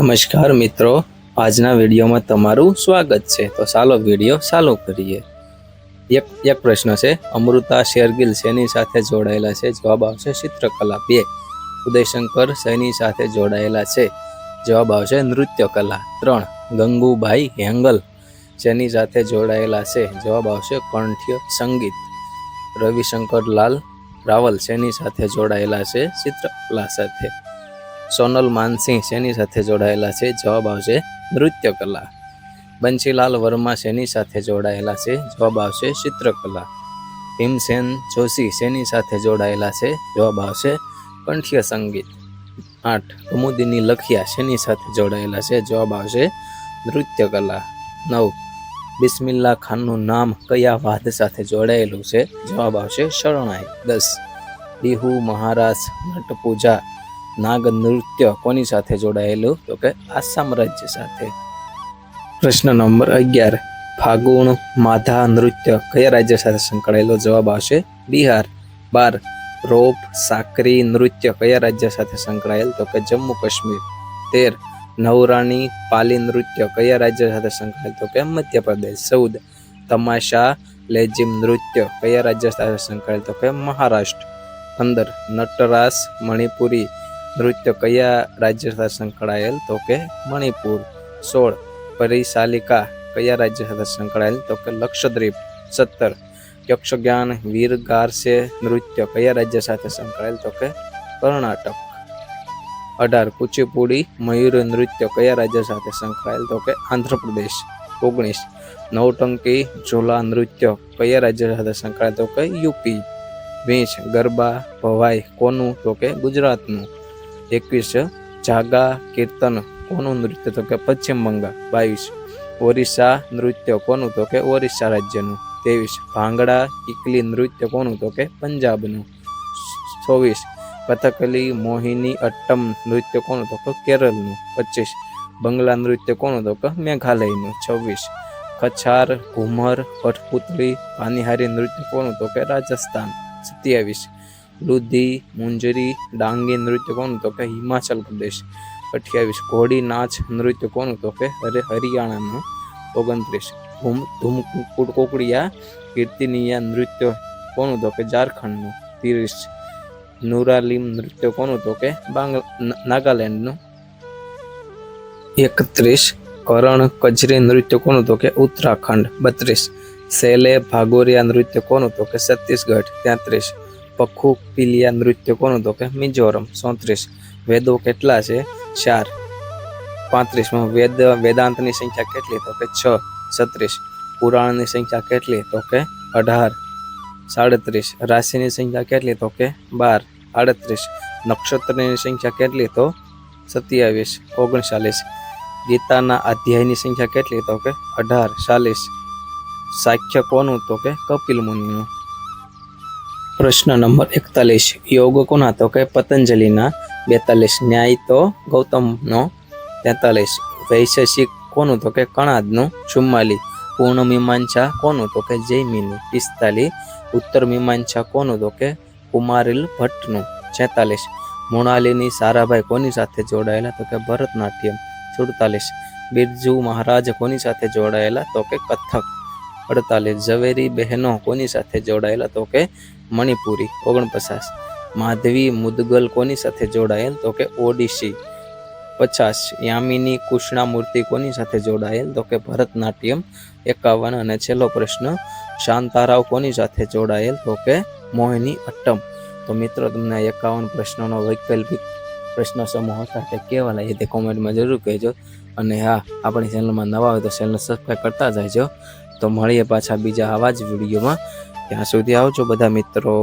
નમસ્કાર મિત્રો. આજના વિડીયોમાં તમારું સ્વાગત છે. તો ચાલો વીડિયો ચાલુ કરીએ. એક એક પ્રશ્ન છે. અમૃતા શેરગિલ શેની સાથે જોડાયેલા છે? જવાબ આવશે ચિત્રકલા બે. ઉદયશંકર શેની સાથે જોડાયેલા છે? જવાબ આવશે નૃત્ય કલા ત્રણ. ગંગુભાઈ હેંગલ શેની સાથે જોડાયેલા છે? જવાબ આવશે કંઠ્ય સંગીત. રવિશંકર લાલ રાવલ શેની સાથે જોડાયેલા છે? ચિત્રકલા સાથે. સોનલ માનસિંહ શેની સાથે જોડાયેલા છે? જવાબ આવશે નૃત્ય કલા બંશીલાલ વર્મા શેની સાથે જોડાયેલા છે? જવાબ આવશે ચિત્રકલા. ભીમસેન જોશી શેની સાથે જોડાયેલા છે? જવાબ આવશે કંઠ્ય સંગીત. આઠ, કુમુદિની લખિયા શેની સાથે જોડાયેલા છે? જવાબ આવશે નૃત્ય કલા નવ, બિસ્મિલ્લા ખાનનું નામ કયા વાદ સાથે જોડાયેલું છે? જવાબ આવશે શરણાઈ. દસ, બિહુ મહારાજ નટપૂજા નાગ નૃત્ય કોની સાથે જોડાયેલું? તો કે આસામ રાજ્ય સાથે. પ્રશ્ન નંબર અગિયાર. ફાગુણ માધા નૃત્ય કયા રાજ્ય સાથે સંકળાયેલો? જવાબ આવશે બિહાર. બાર. રોપ સાકરી નૃત્ય કયા રાજ્ય સાથે સંકળાયેલ? તો કે જમ્મુ કાશ્મીર. તેર. નવરાણી પાલી નૃત્ય કયા રાજ્ય સાથે સંકળાયેલ? તો કે મધ્યપ્રદેશ. ચૌદ. તમાશા લેજિમ નૃત્ય કયા રાજ્ય સાથે સંકળાયેલ? તો કે મહારાષ્ટ્ર. પંદર. નટરાસ મણિપુરી નૃત્ય કયા રાજ્ય સાથે સંકળાયેલ? તો કે મણિપુર. સોળ. પરિશાલિકા કયા રાજ્ય સાથે સંકળાયેલ? તો કે લક્ષદ્વીપ. સત્તર. યક્ષગાન વીર ગારસે નૃત્ય કયા રાજ્ય સાથે સંકળાયેલ? તો કે કર્ણાટક. અઢાર. કુચીપુડી મયુર નૃત્ય કયા રાજ્ય સાથે સંકળાયેલ? તો કે આંધ્રપ્રદેશ. ઓગણીસ. નવટંકી ઝોલા નૃત્ય કયા રાજ્ય સાથે સંકળાયેલ? તો કે યુપી. વીસ. ગરબા ભવાઈ કોનું? તો કે ગુજરાતનું. એકવીસ, જાગા, કીર્તન, કોનું નૃત્ય તો કે પશ્ચિમ બંગાળ? બાવીસ, ઓરિસ્સા નૃત્ય કોનું તો કે ઓરિસ્સા રાજ્યનું? ત્રેવીસ, ભાંગડા ઇકલી નૃત્ય કોનું તો કે પંજાબનું? ચોવીસ, કથકલી મોહિની અટ્ટમ નૃત્ય કોનું તો કે કેરળનું પચીસ, બંગલા નૃત્ય કોનું તો કે મેઘાલયનું? છવ્વીસ, કછાર, ઘુમર કઠપુતળી પાનિહારી નૃત્ય કોનું તો કે રાજસ્થાન? સત્યાવીસ લુધી મુંજરી ડાંગી નૃત્ય કોનું તો કે હિમાચલ પ્રદેશ અઠ્યાવીસ ઘોડી નાચ નૃત્ય કોનું તો કે અરે હરિયાણાનું ઓગણત્રીસ ધૂમ ધૂમ કોકડિયા કીર્તિનિયા નૃત્ય કોનું તો કે ઝારખંડનું ત્રીસ નુરાલીમ નૃત્ય કોનું તો કે બાંગ્લા નાગાલેન્ડનું એકત્રીસ કરણ કજરી નૃત્ય કોનું તો કે ઉત્તરાખંડ બત્રીસ સેલે ભાગોરિયા નૃત્ય કોનું તો કે છત્તીસગઢ તેત્રીસ પખુ પીલિયા નૃત્ય કોનું તો કે? મિઝોરમ. ચોત્રીસ વેદો કેટલા છે? ચાર. પાંત્રીસમાં વેદ, વેદાંતની સંખ્યા કેટલી? તો કે છ. છત્રીસ. પુરાણની સંખ્યા કેટલી? તો કે અઢાર. સાડત્રીસ. રાશિની સંખ્યા કેટલી? તો કે બાર. આડત્રીસ. નક્ષત્રની સંખ્યા કેટલી? તો સત્યાવીસ. ઓગણચાલીસ. ગીતાના અધ્યાયની સંખ્યા કેટલી? તો કે અઢાર. ચાલીસ. સાખ્ય કોનું તો કે કપિલ મુનિનું. પ્રશ્ન નંબર એકતાલીસ. યોગ કોના તો કે પતંજલિના બેતાલીસ. ન્યાય તો ગૌતમનો તેતાલીસ. વૈશેષિક કોનું તો કે કણાદનું ચુમ્માલી પૂર્ણ મીમાંસા કોનું તો કે જૈમીનું પિસ્તાલીસ. ઉત્તર મીમાંસા કોનું તો કે કુમારિલ ભટ્ટનું છેતાલીસ. મૃણાલીની સારાભાઈ કોની સાથે જોડાયેલા તો કે ભરતનાટ્યમ સુડતાલીસ. બિરજુ મહારાજ કોની સાથે જોડાયેલા તો કે કથક અડતાલીસ. ઝવેરી બહેનો કોની સાથે જોડાયેલા તો કે મણિપુરી, ઓગણપચાસ. માધવી મુદગલ કોની સાથે જોડાયેલ? તો કે ઓડિશી પચાસ. યામિની કૃષ્ણામૂર્તિ કોની સાથે જોડાયેલ? તો કે ભરતનાટ્યમ. એકાવન. અને છેલ્લો પ્રશ્ન, શાંતારાવ કોની સાથે જોડાયેલ? તો કે મોહિની અટ્ટમ. તો મિત્રો, તમને એકાવન પ્રશ્નોનો વૈકલ્પિક પ્રશ્ન સમૂહ સાથે કેવા લાગે તે કોમેન્ટમાં જરૂર કહેજો. અને હા, આપણી ચેનલમાં નવા હોય તો ચેનલ સબસ્ક્રાઈબ કરતા જજો તો મળીએ પાછા બીજા આવા જ વિડીયોમાં. ત્યાં સુધી આવજો બધા મિત્રો.